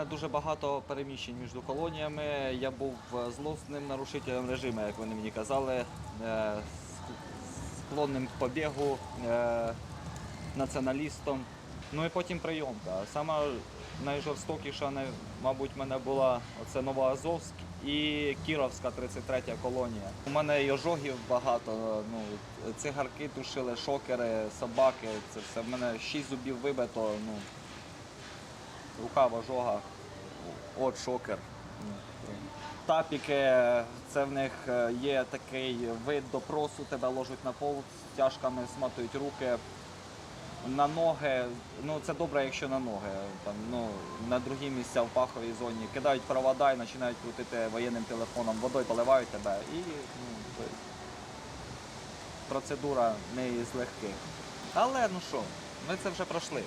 мене дуже багато переміщень між колоніями. Я був е, злосним нарушителем режиму, як вони мені казали, е, склонним к побігу, е, націоналістом. Ну і потім прийомка. Сама найжорстокіша, мабуть, в мене була оце Новоазовськ і Кіровська 33 колонія. У мене і ожогів багато. Ну, цигарки тушили, шокери, собаки. Це все. В мене шість зубів вибито. Ну, рука в ожогах, от шокер. Тапіки, це в них е, є такий вид допросу, тебе ложать на пол, тяжками сматують руки. На ноги, ну це добре, якщо на ноги. Там, ну, на другі місця в паховій зоні кидають провода і починають крутити воєнним телефоном, водою поливають тебе. І ну, процедура не із легких. Але ну що, ми це вже пройшли.